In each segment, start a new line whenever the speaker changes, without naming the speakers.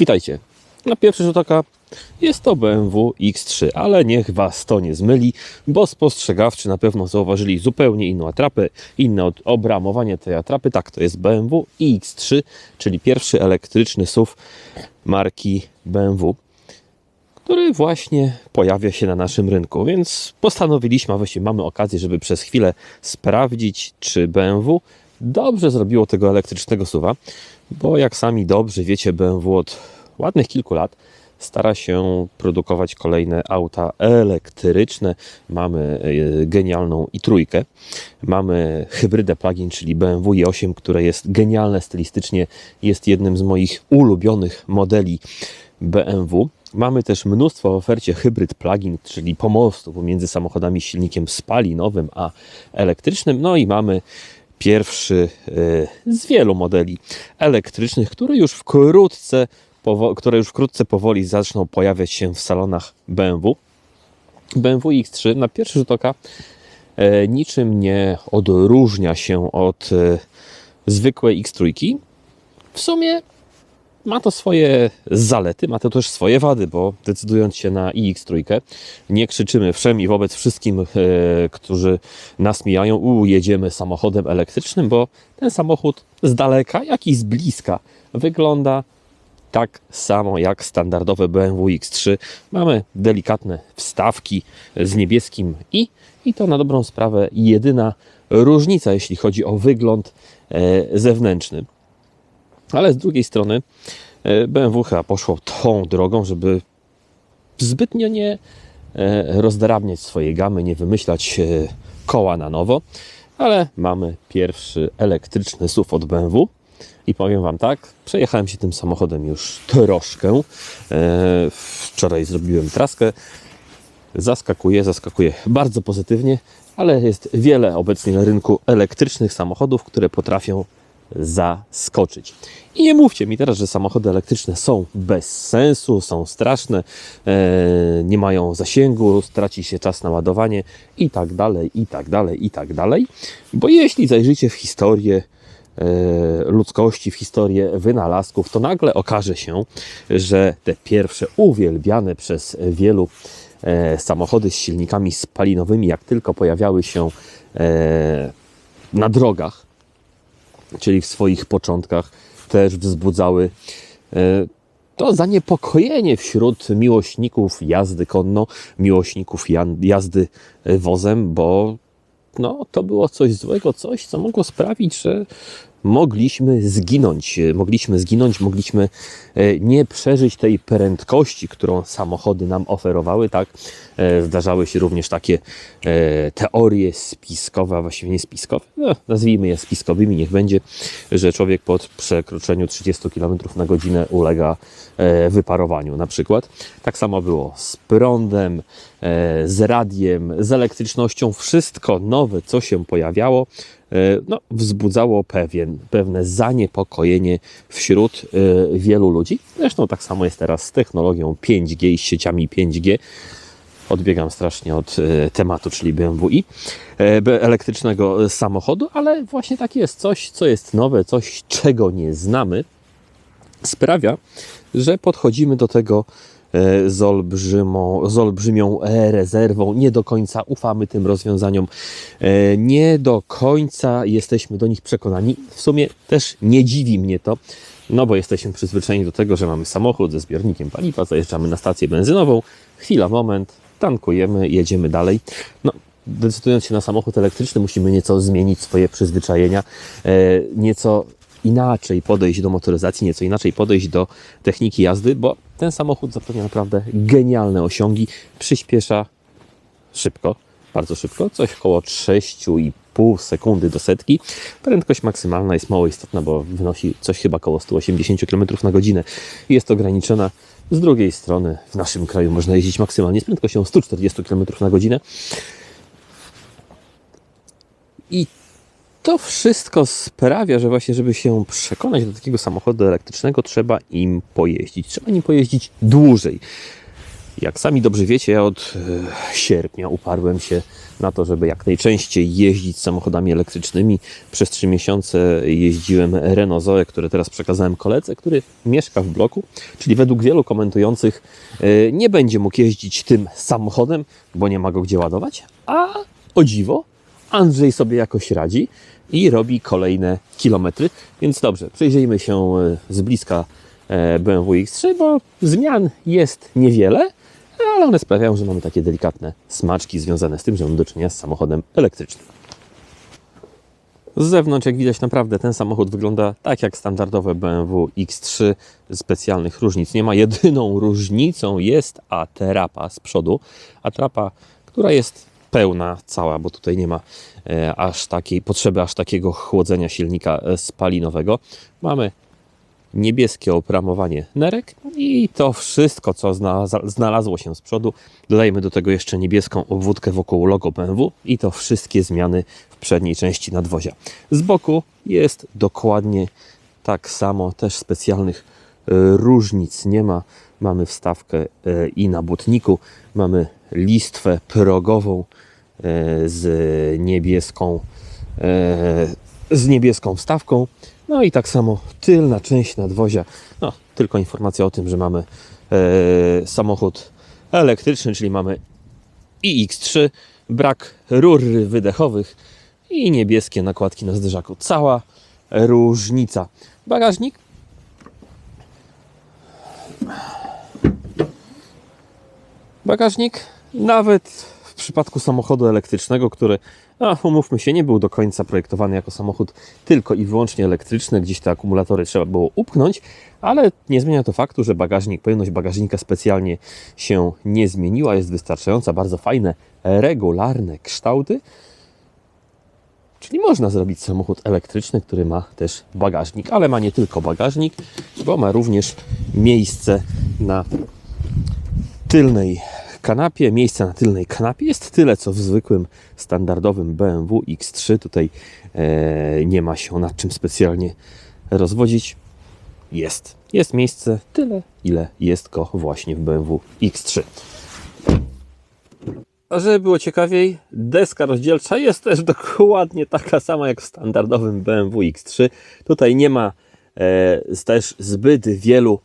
Witajcie. Na pierwszy rzut oka jest to BMW X3, ale niech Was to nie zmyli, bo spostrzegawczy na pewno zauważyli zupełnie inną atrapę, inne obramowanie tej atrapy. Tak, to jest BMW X3, czyli pierwszy elektryczny SUV marki BMW, który właśnie pojawia się na naszym rynku, więc postanowiliśmy, a właściwie mamy okazję, żeby przez chwilę sprawdzić, czy BMW dobrze zrobiło tego elektrycznego SUVa, bo jak sami dobrze wiecie, BMW od ładnych kilku lat stara się produkować kolejne auta elektryczne. Mamy e, genialną i trójkę. Mamy hybrydę plug-in, czyli BMW i8, które jest genialne stylistycznie. Jest jednym z moich ulubionych modeli BMW. Mamy też mnóstwo w ofercie hybryd plug-in, czyli pomostu pomiędzy samochodami z silnikiem spalinowym a elektrycznym. No i mamy pierwszy e, z wielu modeli elektrycznych, które już wkrótce, które już wkrótce powoli zaczną pojawiać się w salonach BMW. BMW X3 na pierwszy rzut oka e, niczym nie odróżnia się od e, zwykłej X3. W sumie ma to swoje zalety, ma to też swoje wady, bo decydując się na iX3, nie krzyczymy wszem i wobec wszystkim, e, którzy nas mijają, u, jedziemy samochodem elektrycznym, bo ten samochód z daleka, jak i z bliska wygląda tak samo jak standardowe BMW X3. Mamy delikatne wstawki z niebieskim i, i to na dobrą sprawę jedyna różnica, jeśli chodzi o wygląd e, zewnętrzny. Ale z drugiej strony e, BMW chyba poszło tą drogą, żeby zbytnio nie e, rozdrabniać swojej gamy, nie wymyślać e, koła na nowo, ale mamy pierwszy elektryczny SUV od BMW. I powiem Wam tak, przejechałem się tym samochodem już troszkę. Wczoraj zrobiłem traskę. Zaskakuje, zaskakuje bardzo pozytywnie, ale jest wiele obecnie na rynku elektrycznych samochodów, które potrafią zaskoczyć. I nie mówcie mi teraz, że samochody elektryczne są bez sensu, są straszne, e, nie mają zasięgu, straci się czas na ładowanie i tak dalej, i tak dalej, i tak dalej. Bo jeśli zajrzycie w historię e, ludzkości, w historię wynalazków, to nagle okaże się, że te pierwsze uwielbiane przez wielu e, samochody z silnikami spalinowymi, jak tylko pojawiały się na drogach, czyli w swoich początkach też wzbudzały e, to zaniepokojenie wśród miłośników jazdy konno, miłośników jazdy e, wozem, bo no, to było coś złego, coś, co mogło sprawić, że mogliśmy zginąć. E, Mogliśmy zginąć, mogliśmy e, nie przeżyć tej prędkości, którą samochody nam oferowały. Tak, E, zdarzały się również takie teorie spiskowe, a właściwie nie spiskowe, no, nazwijmy je spiskowymi, niech będzie, że człowiek po przekroczeniu 30 km na godzinę ulega wyparowaniu na przykład. Tak samo było z prądem, z radiem, z elektrycznością. Wszystko nowe, co się pojawiało, no, wzbudzało pewien, pewne zaniepokojenie wśród e, wielu ludzi. Zresztą tak samo jest teraz z technologią 5G i z sieciami 5G odbiegam strasznie od e, tematu, czyli BMW i e, elektrycznego samochodu, ale właśnie tak jest. Coś, co jest nowe, coś, czego nie znamy, sprawia, że podchodzimy do tego e, z, olbrzymą, z olbrzymią e, rezerwą, nie do końca ufamy tym rozwiązaniom, e, nie do końca jesteśmy do nich przekonani. W sumie też nie dziwi mnie to, no bo jesteśmy przyzwyczajeni do tego, że mamy samochód ze zbiornikiem paliwa, zajeżdżamy na stację benzynową, chwila, moment, tankujemy, jedziemy dalej. No, decydując się na samochód elektryczny, musimy nieco zmienić swoje przyzwyczajenia, e, nieco inaczej podejść do motoryzacji, nieco inaczej podejść do techniki jazdy, bo ten samochód zapewnia naprawdę genialne osiągi, przyspiesza szybko, bardzo szybko, coś około 6,5 sekundy do setki. Prędkość maksymalna jest mało istotna, bo wynosi coś chyba około 180 km na godzinę. Jest ograniczona. Z drugiej strony w naszym kraju można jeździć maksymalnie z prędkością 140 km na godzinę. I to wszystko sprawia, że właśnie, żeby się przekonać do takiego samochodu elektrycznego, trzeba im pojeździć. Trzeba nim pojeździć dłużej. Jak sami dobrze wiecie, ja od e, sierpnia uparłem się na to, żeby jak najczęściej jeździć samochodami elektrycznymi. Przez trzy miesiące jeździłem Renault Zoe, które teraz przekazałem koledze, który mieszka w bloku, czyli według wielu komentujących e, nie będzie mógł jeździć tym samochodem, bo nie ma go gdzie ładować, a o dziwo Andrzej sobie jakoś radzi i robi kolejne kilometry. Więc dobrze, przejrzyjmy się e, z bliska e, BMW X3, bo zmian jest niewiele, ale one sprawiają, że mamy takie delikatne smaczki związane z tym, że mamy do czynienia z samochodem elektrycznym. Z zewnątrz, jak widać, naprawdę ten samochód wygląda tak jak standardowe BMW X3. Specjalnych różnic nie ma. Jedyną różnicą jest atrapa z przodu. Atrapa, która jest pełna, cała, bo tutaj nie ma e, aż takiej potrzeby, aż takiego chłodzenia silnika e, spalinowego. Mamy niebieskie opramowanie nerek i to wszystko, co znalazło, się z przodu. Dodajemy do tego jeszcze niebieską obwódkę wokół logo BMW i to wszystkie zmiany w przedniej części nadwozia. Z boku jest dokładnie tak samo, też specjalnych e, różnic nie ma. Mamy wstawkę i na butniku, mamy listwę progową e, z niebieską e, z niebieską wstawką. No i tak samo tylna część nadwozia. No, tylko informacja o tym, że mamy e, samochód elektryczny, czyli mamy iX3, brak rur wydechowych i niebieskie nakładki na zderzaku. Cała różnica. Bagażnik Bagażnik, nawet w przypadku samochodu elektrycznego, który, a, umówmy się, nie był do końca projektowany jako samochód tylko i wyłącznie elektryczny, gdzieś te akumulatory trzeba było upchnąć, ale nie zmienia to faktu, że bagażnik, pojemność bagażnika specjalnie się nie zmieniła, jest wystarczająca, bardzo fajne, regularne kształty. Czyli można zrobić samochód elektryczny, który ma też bagażnik, ale ma nie tylko bagażnik, bo ma również miejsce na tylnej kanapie. Miejsca na tylnej kanapie jest tyle, co w zwykłym, standardowym BMW X3. Tutaj e, nie ma się nad czym specjalnie rozwodzić. Jest. Jest miejsce tyle, ile jest go właśnie w BMW X3. A żeby było ciekawiej, deska rozdzielcza jest też dokładnie taka sama jak w standardowym BMW X3. Tutaj nie ma e, też zbyt wielu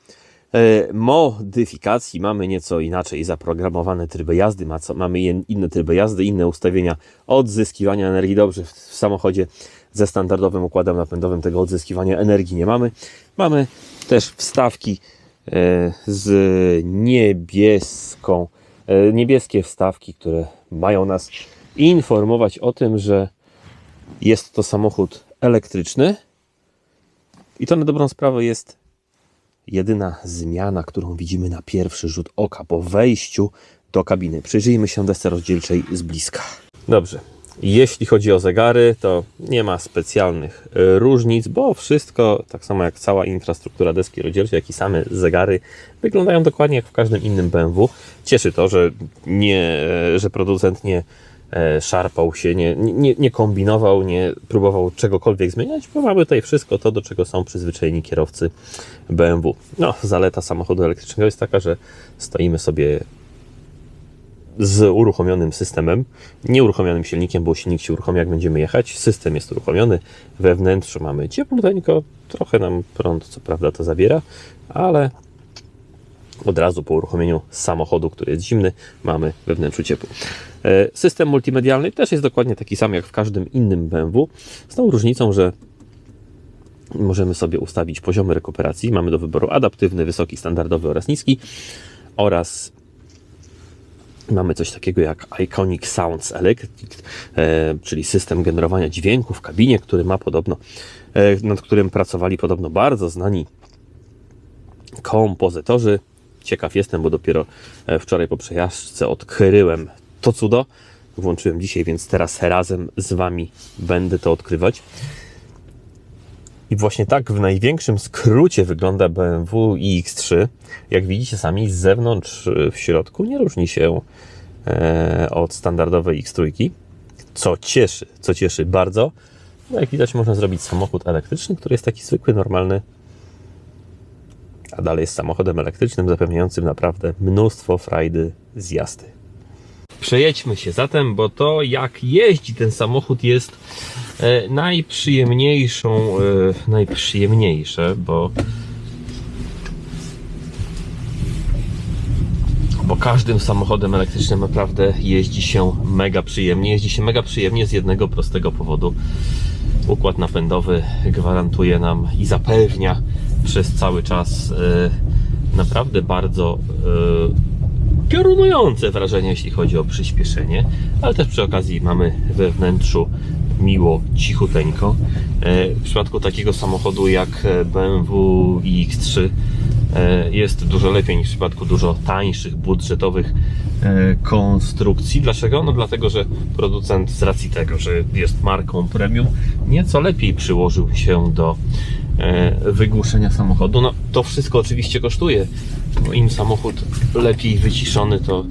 modyfikacji. Mamy nieco inaczej zaprogramowane tryby jazdy, mamy inne tryby jazdy, inne ustawienia odzyskiwania energii. Dobrze, w, w samochodzie ze standardowym układem napędowym tego odzyskiwania energii nie mamy. Mamy też wstawki e, z niebieską, e, niebieskie wstawki, które mają nas informować o tym, że jest to samochód elektryczny. I to na dobrą sprawę jest jedyna zmiana, którą widzimy na pierwszy rzut oka po wejściu do kabiny. Przyjrzyjmy się desce rozdzielczej z bliska. Dobrze. Jeśli chodzi o zegary, to nie ma specjalnych e, różnic, bo wszystko, tak samo jak cała infrastruktura deski rozdzielczej, jak i same zegary, wyglądają dokładnie jak w każdym innym BMW. Cieszy to, że, nie, że producent nie szarpał się, nie, nie, nie kombinował, nie próbował czegokolwiek zmieniać, bo mamy tutaj wszystko to, do czego są przyzwyczajeni kierowcy BMW. No, zaleta samochodu elektrycznego jest taka, że stoimy sobie z uruchomionym systemem, nieuruchomionym silnikiem, bo silnik się uruchomi jak będziemy jechać. System jest uruchomiony, we wnętrzu mamy ciepluteńko, trochę nam prąd co prawda to zabiera, ale od razu po uruchomieniu samochodu, który jest zimny, mamy we wnętrzu ciepło. E, System multimedialny też jest dokładnie taki sam jak w każdym innym BMW, z tą różnicą, że możemy sobie ustawić poziomy rekuperacji. Mamy do wyboru adaptywny, wysoki, standardowy oraz niski oraz Mamy coś takiego jak Iconic Sounds Electric, e, czyli system generowania dźwięku w kabinie, który ma podobno, e, nad którym pracowali podobno bardzo znani kompozytorzy. Ciekaw jestem, bo dopiero e, wczoraj po przejażdżce odkryłem to cudo. Włączyłem dzisiaj, więc teraz razem z Wami będę to odkrywać. I właśnie tak w największym skrócie wygląda BMW iX3. Jak widzicie sami z zewnątrz, y, w środku nie różni się e, od standardowej X3. Co cieszy, co cieszy bardzo. No jak widać można zrobić samochód elektryczny, który jest taki zwykły, normalny, a dalej jest samochodem elektrycznym zapewniającym naprawdę mnóstwo frajdy z jazdy. Przejedźmy się zatem, bo to jak jeździ ten samochód jest e, najprzyjemniejszą, e, najprzyjemniejsze, bo bo każdym samochodem elektrycznym naprawdę jeździ się mega przyjemnie. Jeździ się mega przyjemnie z jednego prostego powodu. Układ napędowy gwarantuje nam i zapewnia przez cały czas e, naprawdę bardzo e, piorunujące wrażenie, jeśli chodzi o przyspieszenie, ale też przy okazji mamy we wnętrzu miło, cichuteńko. E, W przypadku takiego samochodu jak e, BMW iX3 e, jest dużo lepiej niż w przypadku dużo tańszych, budżetowych e, konstrukcji. Dlaczego? No dlatego, że producent z racji tego, że jest marką premium, nieco lepiej przyłożył się do wygłuszenia samochodu. No to wszystko oczywiście kosztuje. No, Im samochód lepiej wyciszony, to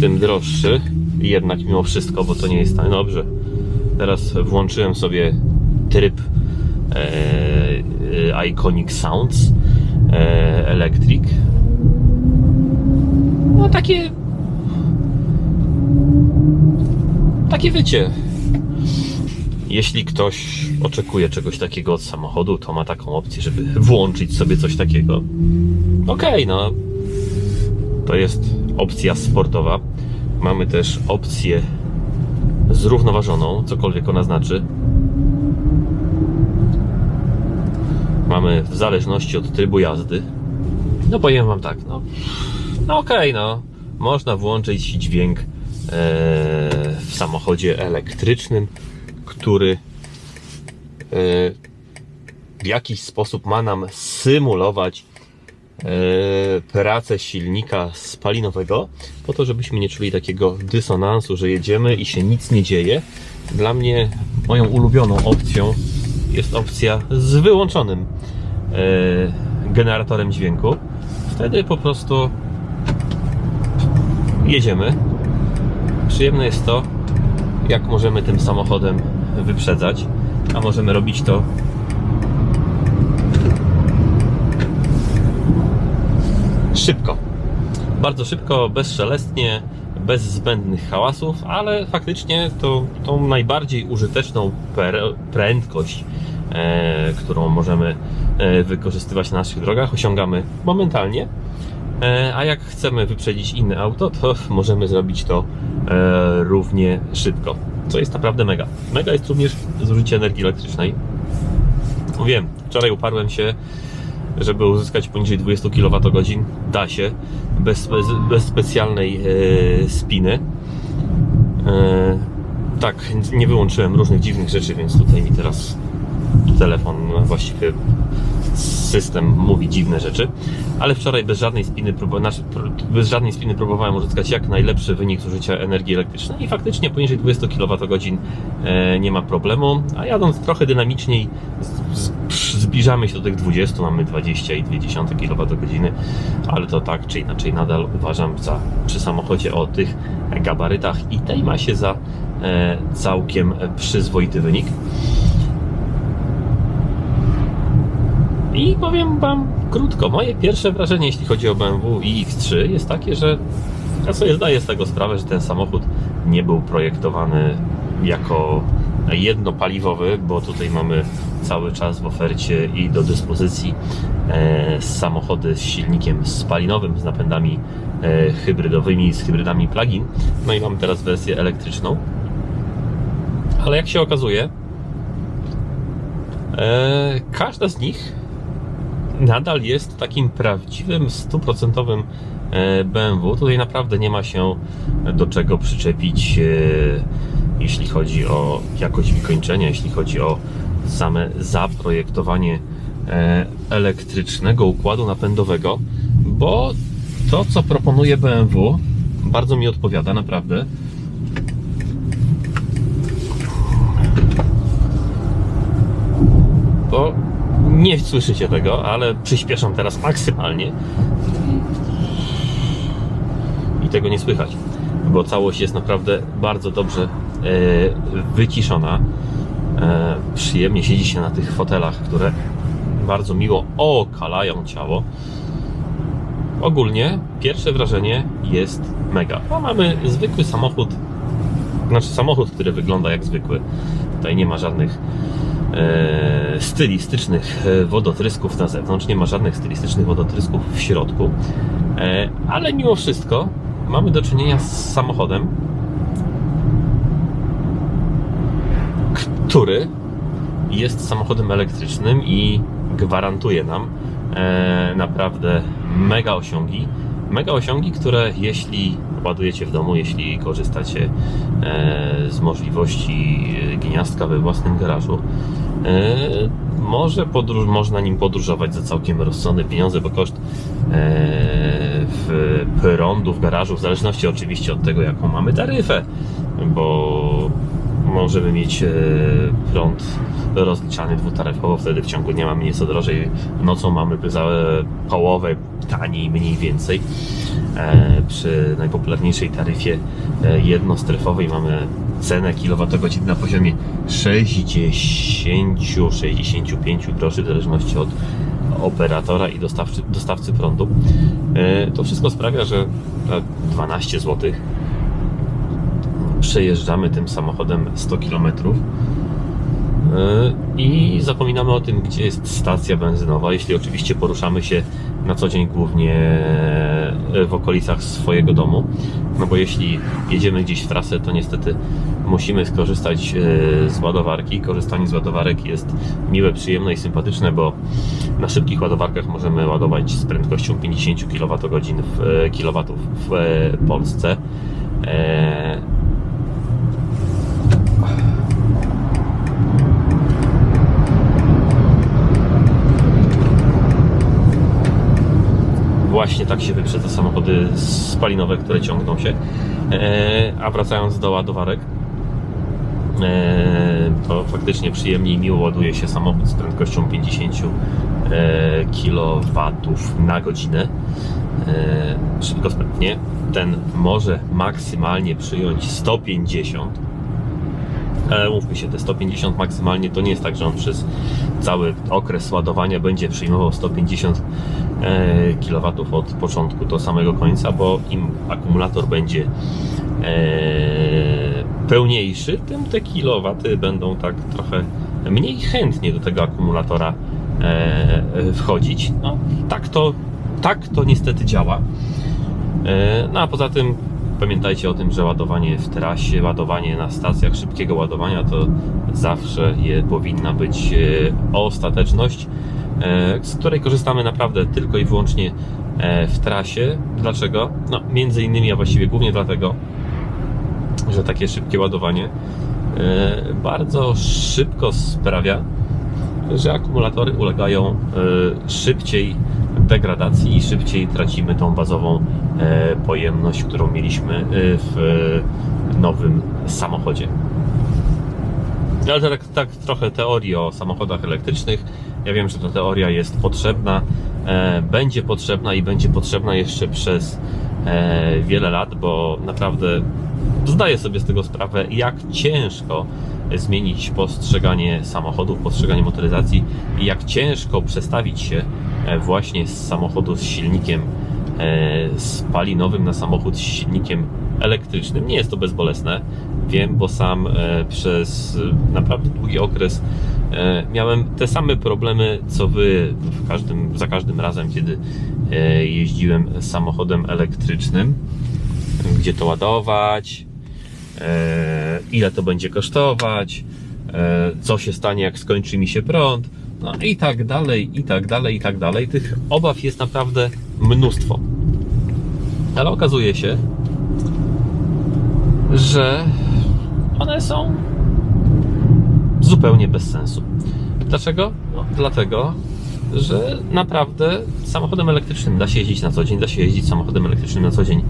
tym droższy. Jednak mimo wszystko, bo to nie jest tanie. Dobrze. Teraz włączyłem sobie tryb e, e, Iconic Sounds e, Electric. No takie takie wiecie. Jeśli ktoś oczekuje czegoś takiego od samochodu, to ma taką opcję, żeby włączyć sobie coś takiego. Okej, no. To jest opcja sportowa. Mamy też opcję zrównoważoną, cokolwiek ona znaczy. Mamy w zależności od trybu jazdy. No powiem wam tak, no, no okej, no. Można włączyć dźwięk e, w samochodzie elektrycznym, który e, w jakiś sposób ma nam symulować e, pracę silnika spalinowego, po to, żebyśmy nie czuli takiego dysonansu, że jedziemy i się nic nie dzieje. Dla mnie moją ulubioną opcją jest opcja z wyłączonym e, generatorem dźwięku. Wtedy po prostu jedziemy. Przyjemne jest to, jak możemy tym samochodem wyprzedzać, a możemy robić to szybko. Bardzo szybko, bezszelestnie, bez zbędnych hałasów, ale faktycznie to tą najbardziej użyteczną prędkość, e, którą możemy e, wykorzystywać na naszych drogach, osiągamy momentalnie. E, a jak chcemy wyprzedzić inne auto, to możemy zrobić to e, równie szybko, co jest naprawdę mega. Mega jest również zużycie energii elektrycznej. Wiem, wczoraj uparłem się żeby uzyskać poniżej 20 kWh da się bez, bez, bez specjalnej e, spiny. E, tak, nie wyłączyłem różnych dziwnych rzeczy, więc tutaj mi teraz telefon, właściwie system mówi dziwne rzeczy, ale wczoraj bez żadnej spiny, znaczy, bez żadnej spiny próbowałem uzyskać jak najlepszy wynik zużycia energii elektrycznej i faktycznie poniżej 20 kWh e, nie ma problemu, a jadąc trochę dynamiczniej zbliżamy się do tych 20, mamy 20,2 kWh, ale to tak czy inaczej nadal uważam za przy samochodzie o tych gabarytach i tej masie za e, całkiem przyzwoity wynik. I powiem Wam krótko, moje pierwsze wrażenie, jeśli chodzi o BMW i X3 jest takie, że ja sobie zdaję z tego sprawę, że ten samochód nie był projektowany jako jednopaliwowy, bo tutaj mamy cały czas w ofercie i do dyspozycji e, samochody z silnikiem spalinowym, z napędami e, hybrydowymi, z hybrydami plug-in. No i mamy teraz wersję elektryczną. Ale jak się okazuje, e, każda z nich nadal jest takim prawdziwym, stuprocentowym e, BMW. Tutaj naprawdę nie ma się do czego przyczepić, e, jeśli chodzi o jakość wykończenia, jeśli chodzi o same zaprojektowanie e, elektrycznego układu napędowego, bo to, co proponuje BMW, bardzo mi odpowiada, naprawdę. Bo nie słyszycie tego, ale przyspieszam teraz maksymalnie. I tego nie słychać, bo całość jest naprawdę bardzo dobrze e, wyciszona. E, przyjemnie siedzi się na tych fotelach, które bardzo miło okalają ciało. Ogólnie pierwsze wrażenie jest mega. Bo mamy zwykły samochód, znaczy samochód, który wygląda jak zwykły. Tutaj nie ma żadnych stylistycznych e, wodotrysków na zewnątrz, nie ma żadnych stylistycznych wodotrysków w środku, e, ale mimo wszystko mamy do czynienia z samochodem, który jest samochodem elektrycznym i gwarantuje nam e, naprawdę mega osiągi. Mega osiągi, które jeśli ładujecie w domu, jeśli korzystacie e, z możliwości gniazdka we własnym garażu, e, może podróż, można nim podróżować za całkiem rozsądne pieniądze, bo koszt e, w prądu w garażu, w zależności oczywiście od tego, jaką mamy taryfę, bo możemy mieć e, prąd rozliczany dwutaryfowo, wtedy w ciągu dnia mamy nieco drożej, nocą mamy za połowę taniej mniej więcej. E, Przy najpopularniejszej taryfie e, jednostrefowej mamy cenę kilowatogodzin na poziomie 60-65 groszy w zależności od operatora i dostawcy, dostawcy prądu. E, To wszystko sprawia, że e, 12 zł przejeżdżamy tym samochodem 100 km i zapominamy o tym, gdzie jest stacja benzynowa, jeśli oczywiście poruszamy się na co dzień głównie w okolicach swojego domu. No bo jeśli jedziemy gdzieś w trasę, to niestety musimy skorzystać e, z ładowarki. Korzystanie z ładowarek jest miłe, przyjemne i sympatyczne, bo na szybkich ładowarkach możemy ładować z prędkością 50 kWh w, e, kilowatów w e, Polsce. Właśnie tak się wyprzedza samochody spalinowe, które ciągną się. E, a wracając do ładowarek, e, to faktycznie przyjemnie i miło ładuje się samochód z prędkością 50 e, kW na godzinę. Szybko, sprawnie. Ten może maksymalnie przyjąć 150 ale mówmy się, te 150 maksymalnie to nie jest tak, że on przez cały okres ładowania będzie przyjmował 150 kW od początku do samego końca, bo im akumulator będzie e, pełniejszy, tym te kilowaty będą tak trochę mniej chętnie do tego akumulatora e, wchodzić. No, tak to, tak to niestety działa. E, No a poza tym pamiętajcie o tym, że ładowanie w trasie, ładowanie na stacjach szybkiego ładowania to zawsze je, powinna być e, ostateczność, e, z której korzystamy naprawdę tylko i wyłącznie e, w trasie. Dlaczego? No, między innymi, a właściwie głównie dlatego, że takie szybkie ładowanie e, bardzo szybko sprawia, że akumulatory ulegają e, szybciej degradacji i szybciej tracimy tą bazową e, pojemność, którą mieliśmy e, w nowym samochodzie. Ale tak, tak trochę teorii o samochodach elektrycznych. Ja wiem, że ta teoria jest potrzebna, e, będzie potrzebna i będzie potrzebna jeszcze przez e, wiele lat, bo naprawdę zdaję sobie z tego sprawę, jak ciężko zmienić postrzeganie samochodów, postrzeganie motoryzacji i jak ciężko przestawić się e, właśnie z samochodu z silnikiem spalinowym na samochód z silnikiem elektrycznym. Nie jest to bezbolesne, wiem, bo sam e, przez naprawdę długi okres e, miałem te same problemy co wy każdym, za każdym razem, kiedy e, jeździłem samochodem elektrycznym. Gdzie to ładować, ile to będzie kosztować, co się stanie, jak skończy mi się prąd, no i tak dalej, i tak dalej, i tak dalej. Tych obaw jest naprawdę mnóstwo. Ale okazuje się, że one są zupełnie bez sensu. Dlaczego? No, dlatego, że naprawdę samochodem elektrycznym da się jeździć na co dzień, da się jeździć samochodem elektrycznym na co dzień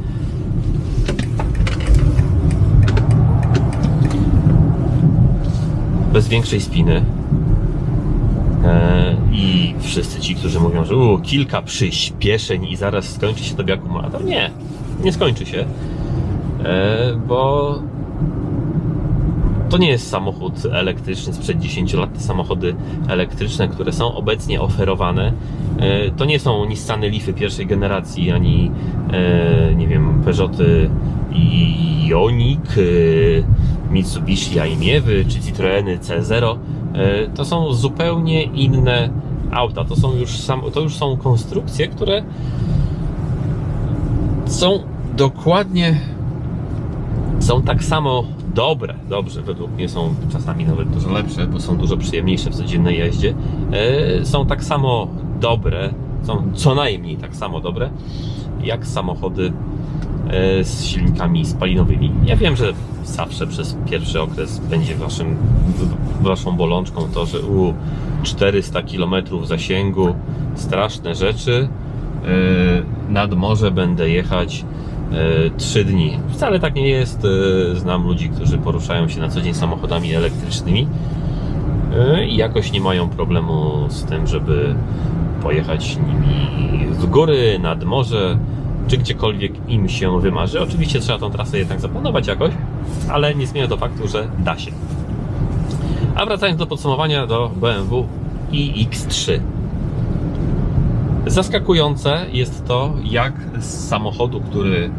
bez większej spiny. E, I wszyscy ci, którzy mówią, że u, kilka przyspieszeń i zaraz skończy się tobie akumulator. Nie, nie skończy się, e, bo To nie jest samochód elektryczny sprzed 10 lat. Te samochody elektryczne, które są obecnie oferowane, e, to nie są Nissany Leafy pierwszej generacji, ani e, nie wiem, Peugeoty Ioniq, e, Mitsubishi Aimiewy czy Citroeny C0. E, To są zupełnie inne auta. To są już, sam, to już są konstrukcje, które są dokładnie są tak samo dobre, dobrze, według mnie są czasami nawet dużo lepsze, bo są dużo przyjemniejsze w codziennej jeździe. E, Są tak samo dobre, są co najmniej tak samo dobre, jak samochody e, z silnikami spalinowymi. Ja wiem, że zawsze przez pierwszy okres będzie waszym, waszą bolączką to, że u 400 km zasięgu, straszne rzeczy, e, nad morze będę jechać e, trzy dni. Wcale tak nie jest. E, Znam ludzi, którzy poruszają się na co dzień samochodami elektrycznymi e, i jakoś nie mają problemu z tym, żeby pojechać nimi w góry, nad morze, czy gdziekolwiek im się wymarzy. Oczywiście trzeba tą trasę jednak zaplanować jakoś, ale nie zmienia to faktu, że da się. A wracając do podsumowania do BMW iX3. Zaskakujące jest to, jak z samochodu, który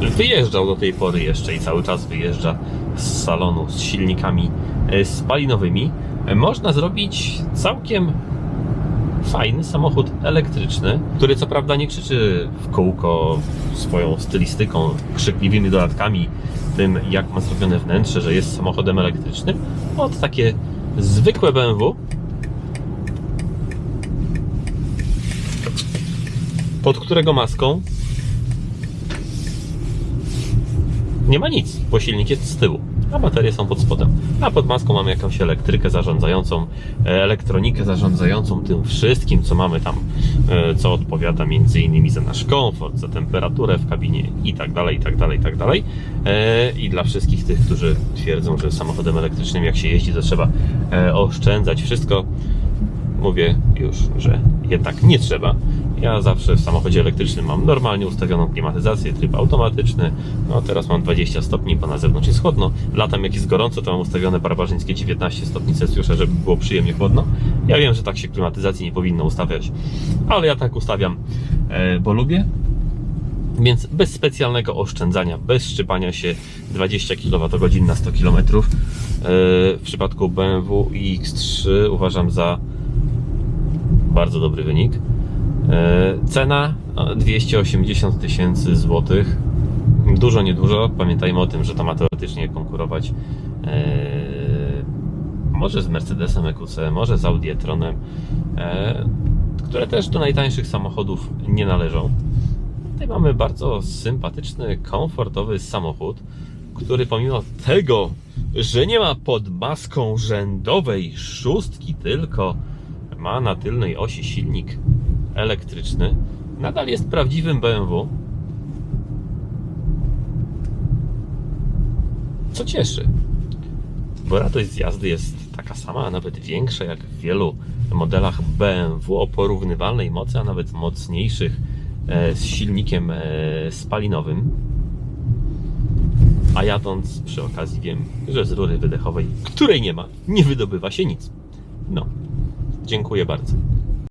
wyjeżdżał do tej pory jeszcze i cały czas wyjeżdża z salonu z silnikami e, spalinowymi, e, można zrobić całkiem fajny samochód elektryczny, który co prawda nie krzyczy w kółko swoją stylistyką, krzykliwymi dodatkami, tym jak ma zrobione wnętrze, że jest samochodem elektrycznym, od takie zwykłe BMW, pod którego maską nie ma nic, bo silnik jest z tyłu, a baterie są pod spodem. A pod maską mamy jakąś elektrykę zarządzającą, e, elektronikę zarządzającą tym wszystkim, co mamy tam, e, co odpowiada między innymi za nasz komfort, za temperaturę w kabinie i tak dalej, i tak dalej, i tak dalej. E, I dla wszystkich tych, którzy twierdzą, że samochodem elektrycznym jak się jeździ, to trzeba oszczędzać wszystko, mówię już, że jednak nie trzeba. Ja zawsze w samochodzie elektrycznym mam normalnie ustawioną klimatyzację, tryb automatyczny. No teraz mam 20 stopni, bo na zewnątrz jest chłodno. Latem jak jest gorąco, to mam ustawione barbarzyńskie 19 stopni Celsjusza, żeby było przyjemnie chłodno. Ja wiem, że tak się klimatyzacji nie powinno ustawiać, ale ja tak ustawiam, e, bo lubię. Więc bez specjalnego oszczędzania, bez szczypania się 20 kWh na 100 km. e, W przypadku BMW iX3 uważam za bardzo dobry wynik. E, Cena no, 280 tysięcy złotych. Dużo, niedużo. Pamiętajmy o tym, że to ma teoretycznie konkurować e, może z Mercedesem EQC, może z Audi e-tronem, e, które też do najtańszych samochodów nie należą. Tutaj mamy bardzo sympatyczny, komfortowy samochód, który pomimo tego, że nie ma pod maską rzędowej szóstki, tylko ma na tylnej osi silnik elektryczny, nadal jest prawdziwym BMW. Co cieszy, bo radość z jazdy jest taka sama, a nawet większa jak w wielu modelach BMW o porównywalnej mocy, a nawet mocniejszych e, z silnikiem e, spalinowym. A jadąc przy okazji wiem, że z rury wydechowej, której nie ma, nie wydobywa się nic. No, dziękuję bardzo.